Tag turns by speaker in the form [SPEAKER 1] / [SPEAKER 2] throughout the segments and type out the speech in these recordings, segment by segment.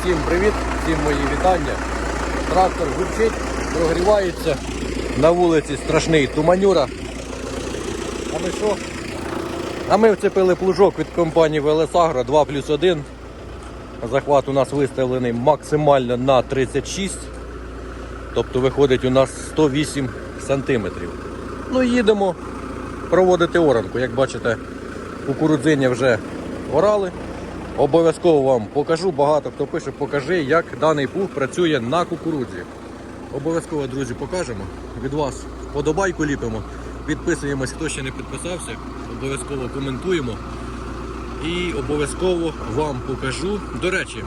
[SPEAKER 1] всім привіт, всім мої вітання. Трактор гурчить, прогрівається. На вулиці страшний туманюра. А ми що? А ми вцепили плужок від компанії Велесагро 2 плюс 1. Захват у нас виставлений максимально на 36. Тобто виходить у нас 108 сантиметрів. Ну їдемо проводити оранку. Як бачите, кукурудзиня вже орали. Обов'язково вам покажу, багато хто пише, покажи, як даний плуг працює на кукурудзі. Обов'язково, друзі, покажемо. Від вас вподобайку ліпимо. Підписуємось, хто ще не підписався, обов'язково коментуємо. І обов'язково вам покажу. До речі,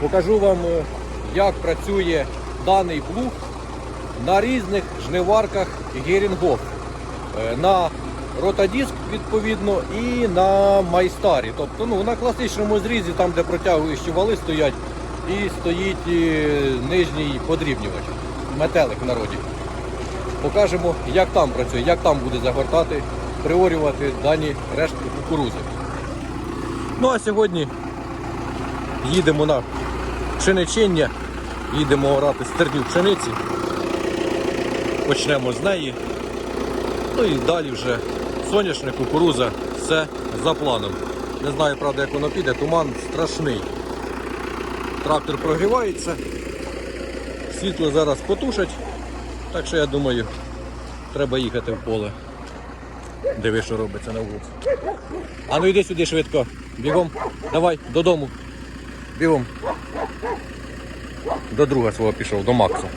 [SPEAKER 1] покажу вам, е, як працює даний плуг на різних жниварках Герінгоф. Е, На ротодиск відповідно і на майстарі. Тобто ну, на класичному зрізі, там де протягуючі вали стоять, і стоїть е, нижній подрібнювач, метелик в народі. Покажемо, як там працює, як там буде загортати, приорювати дані рештки кукурузи. Ну а сьогодні їдемо на пшеничення, їдемо орати стерню пшениці. Почнемо з неї. Ну і далі вже соняшник, кукуруза, все за планом. Не знаю, правда, як воно піде, туман страшний. Трактор прогрівається, світло зараз потушать, так що я думаю, треба їхати в поле. Диви, що робиться на вулиці. А ну йди сюди швидко. Бігом. Давай, додому. Бігом. До друга свого пішов, до Макса.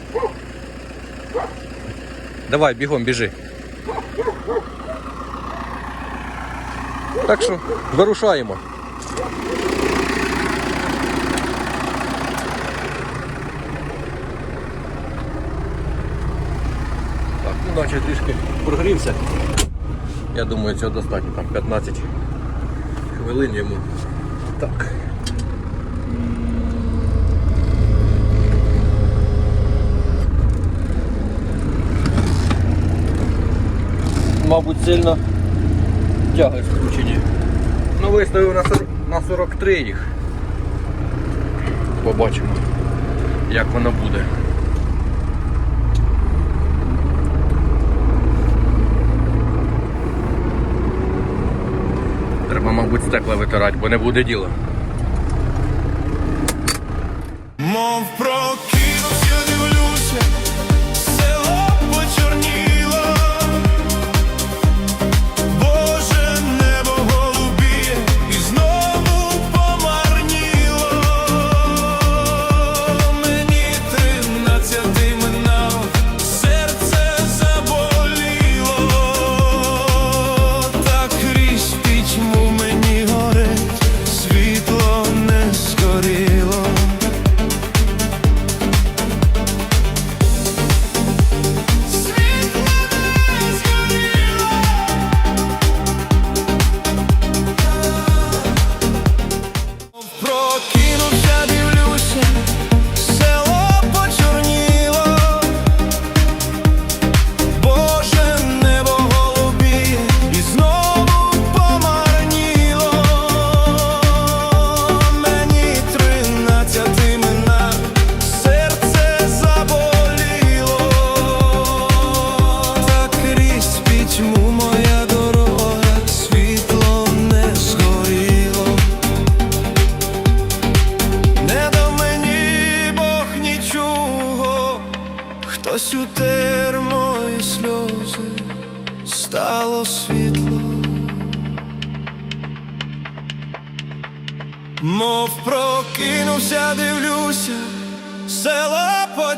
[SPEAKER 1] Давай, бігом, біжи. Так що вирушаємо. Так, ну наче трішки прогрівся. Я думаю, цього достатньо, там 15 хвилин йому. Так. Мабуть, сильно тяги скручені. Ну, виставив на 40 на 43 їх. Побачимо, як воно буде. Треба, мабуть, стекла витирати, бо не буде діла.
[SPEAKER 2] Мов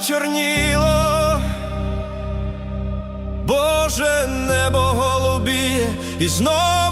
[SPEAKER 2] почорніло, Боже небо голубіє і знову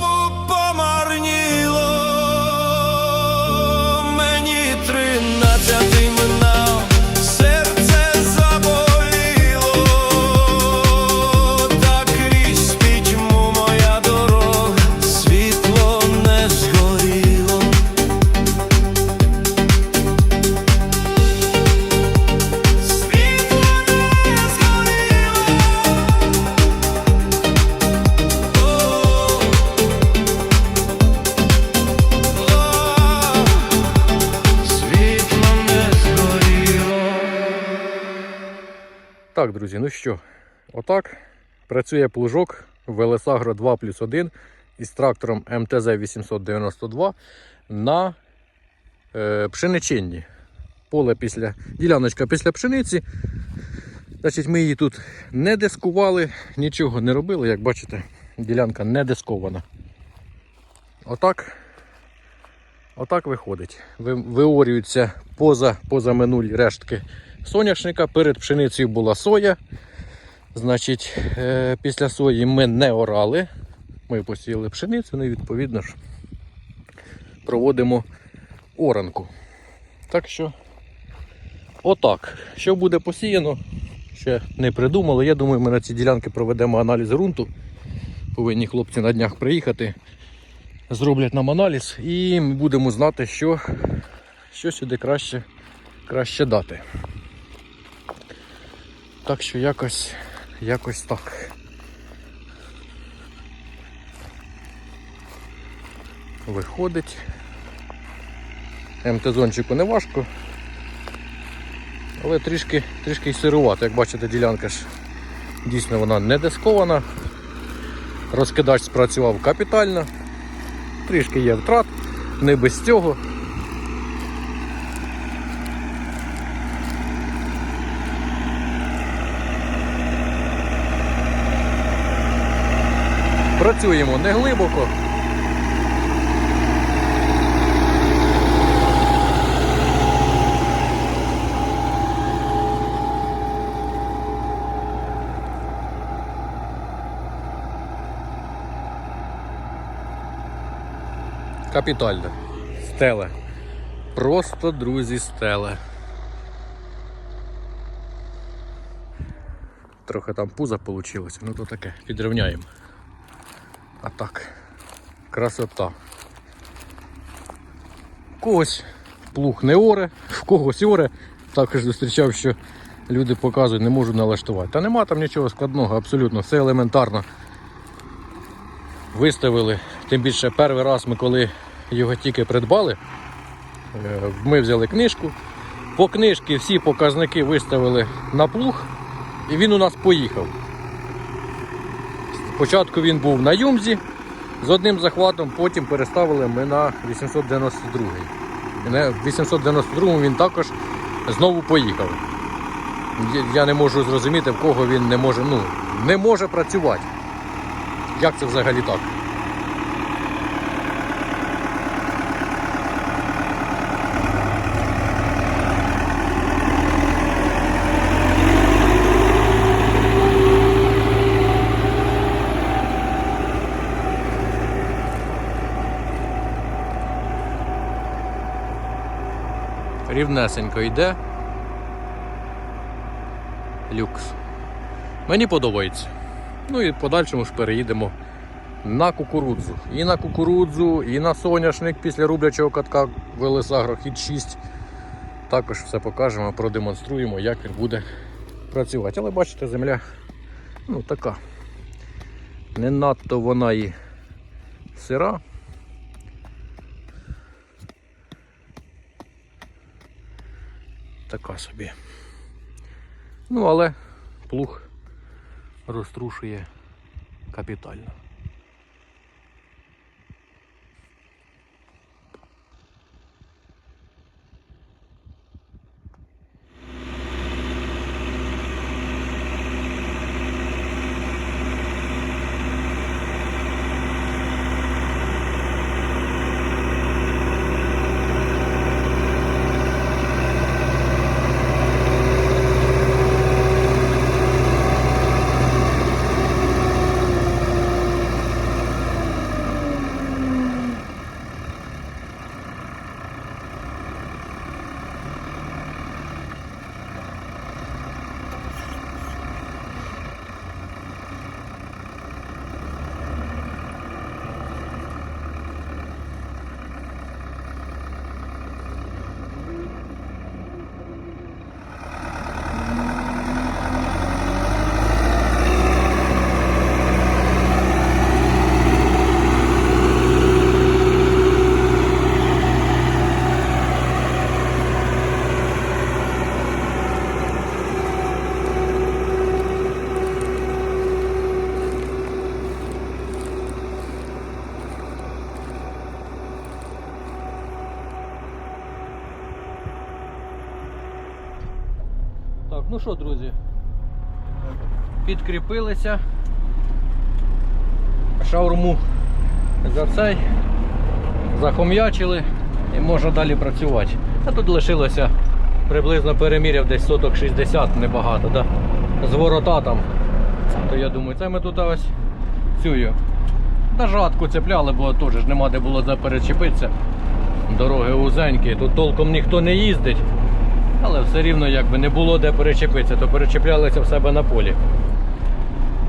[SPEAKER 2] Так,
[SPEAKER 1] друзі, ну що, отак працює плужок Велесагро 2 плюс 1 із трактором МТЗ 892 на е, пшениченні. Поле після, діляночка після пшениці. Значить, ми її тут не дискували, нічого не робили, як бачите, ділянка не дискована. Отак, отак виходить. Ви- Виорюються поза, поза минулі рештки соняшника. Перед пшеницею була соя. Значить, е, після сої ми не орали. Ми посіяли пшеницю, ну і відповідно ж проводимо оранку. Так що, отак. Що буде посіяно, ще не придумали. Я думаю, ми на ці ділянки проведемо аналіз ґрунту. Повинні хлопці на днях приїхати, зроблять нам аналіз і будемо знати, що, що сюди краще, краще дати. Так що якось, якось так. Виходить. МТ-зончику не важко. Але трішки, трішки й сирувато. Як бачите, ділянка ж дійсно вона не дискована. Розкидач спрацював капітально. Трішки є втрат, не без цього. Працюємо не глибоко. Капітально. Стеле. Просто, друзі, стеле. Трохи там пуза вийшло, ну то таке, підрівняємо. А так, красота. Когось плуг не оре, в когось оре. Також зустрічав, що люди показують, не можуть налаштувати. Та нема там нічого складного, абсолютно, все елементарно. Виставили. Тим більше перший раз ми коли його тільки придбали, е, ми взяли книжку. По книжці всі показники виставили на плуг, і він у нас поїхав. Спочатку він був на Юмзі з одним захватом, потім переставили ми на 892. І на 892 він також знову поїхав. Я- не можу зрозуміти, в кого він не може, ну, не може працювати. Як це взагалі так? Рівнесенько йде. Люкс. Мені подобається. Ну і подальшому ж переїдемо на кукурудзу. І на кукурудзу, і на соняшник після рублячого катка Велесагро Хід 6. Також все покажемо, продемонструємо, як він буде працювати. Але бачите, земля ну, така. Не надто вона і сира. Така собі. Ну, але плуг розтрушує капітально. Ну що, друзі, підкріпилися. Шаурму за цей захом'ячили і можна далі працювати. А тут лишилося приблизно переміряв десь соток 60, небагато, да? з ворота там. То я думаю, це ми тут ось цюю. Та жатку цепляли, бо теж нема де було заперечепитися. Дороги узенькі, тут толком ніхто не їздить. Але все рівно якби не було де перечепитися, то перечеплялися в себе на полі.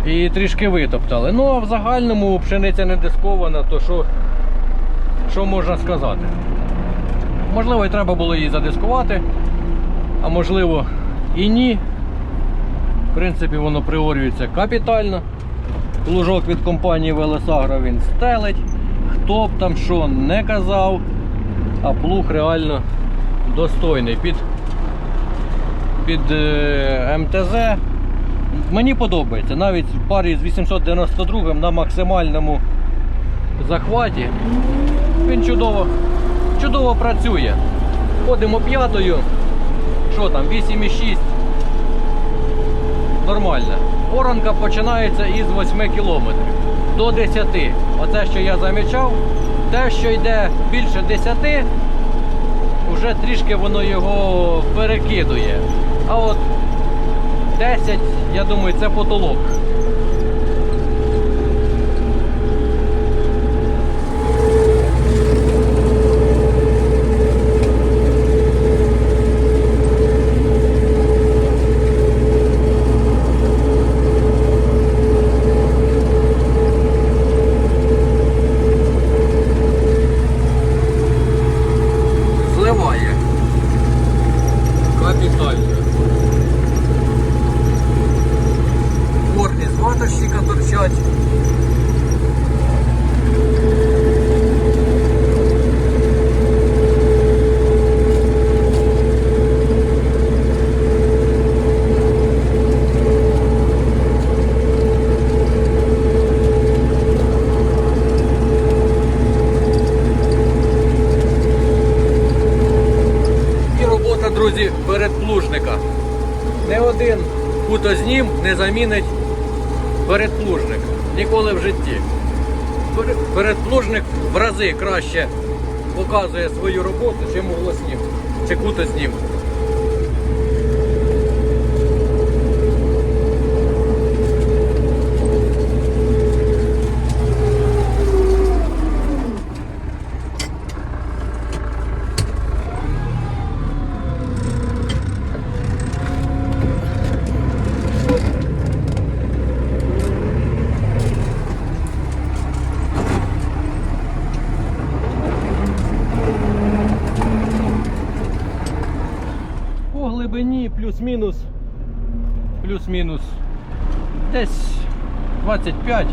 [SPEAKER 1] І трішки витоптали. Ну а в загальному пшениця не дискована, то що, що можна сказати? Можливо, і треба було її задискувати, а можливо і ні. В принципі, воно приорюється капітально. Лужок від компанії Велесагро він стелить. Хто б там що не казав, а плуг реально достойний. Під, під е, МТЗ мені подобається. Навіть в парі з 892 на максимальному захваті він чудово, чудово працює. Ходимо п'ятою. Що там, 8,6. Нормально. Оранка починається із 8 кілометрів до 10. Оце, що я замічав, те, що йде більше 10, вже трішки воно його перекидує. А от 10, я думаю, це потолок. Зливає. Капітально. Корні з ватощика торчать. І робота, друзі, передплужника. Не один кутознім не замінить передплужник. Ніколи в житті. Передплужник в рази краще показує свою роботу, чим углоснім чи кутознім. По глибині плюс-мінус. Плюс-мінус. Десь 25,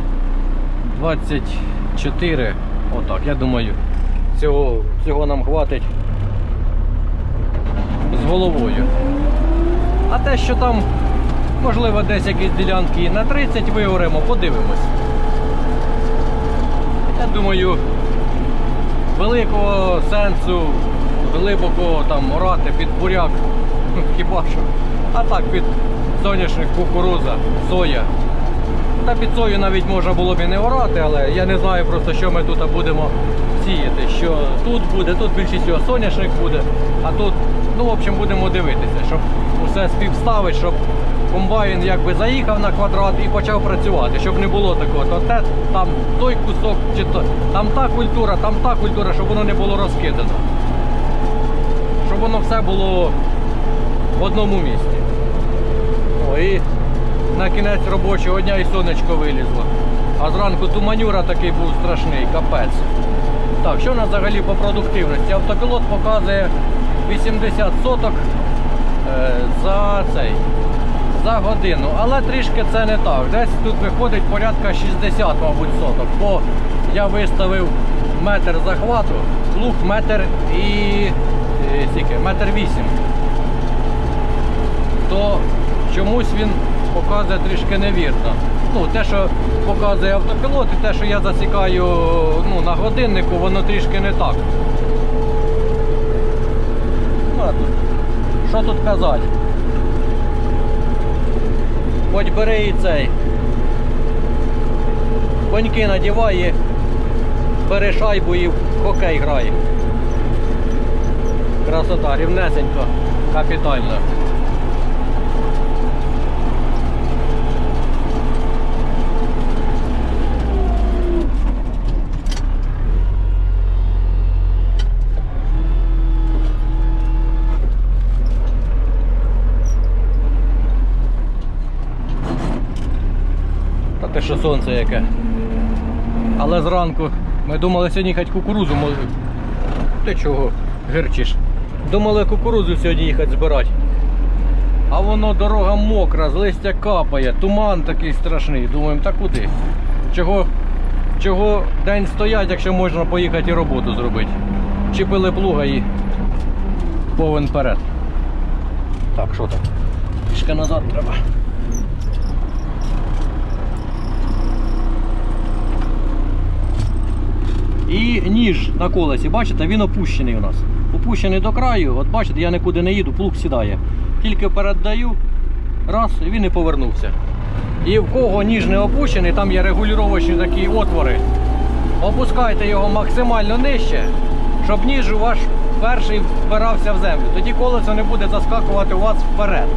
[SPEAKER 1] 24. Отак, я думаю, цього, цього нам хватить з головою. А те, що там, можливо, десь якісь ділянки на 30 виоремо, подивимось. Я думаю, великого сенсу глибоко там орати під буряк. Хіба що. А так під соняшник, кукуруза, соя. Та під сою навіть можна було б і не орати, але я не знаю просто, що ми тут будемо сіяти. Що тут буде, тут більшість всього соняшник буде, а тут, ну, в общем, будемо дивитися, щоб усе співставити, щоб комбайн якби заїхав на квадрат і почав працювати, щоб не було такого, то те, там той кусок, чи то там та культура, там та культура, щоб воно не було розкидано. Щоб воно все було в одному місці. О, і на кінець робочого дня і сонечко вилізло. А зранку туманюра такий був страшний, капець. Так, що у нас взагалі по продуктивності? Автопілот показує 80 соток е, за цей. За годину, але трішки це не так. Десь тут виходить порядка 60, мабуть, соток. Бо я виставив метр захвату, плуг метр і е, скільки? метр вісім то чомусь він показує трішки невірно. Ну, те, що показує автопілот, і те, що я засікаю ну, на годиннику, воно трішки не так. Ну, що тут казати? Хоч бери і цей. Коньки надіває, бери шайбу і в хокей грає. Красота, рівнесенько, капітально. Сонце яке. Але зранку ми думали сьогодні їхати кукурузу. Ти чого гирчиш? Думали кукурузу сьогодні їхати збирати. А воно дорога мокра, з листя капає, туман такий страшний. Думаємо, та куди? Чого, чого день стоять, якщо можна поїхати і роботу зробити? Чіпили плуга і повен вперед. Так, що там? Трішки назад треба. І ніж на колесі, бачите, він опущений у нас. Опущений до краю, от бачите, я нікуди не їду, плуг сідає. Тільки переддаю, раз, і він і повернувся. І в кого ніж не опущений, там є регулювачні такі отвори. Опускайте його максимально нижче, щоб ніж у ваш перший впирався в землю. Тоді колесо не буде заскакувати у вас вперед.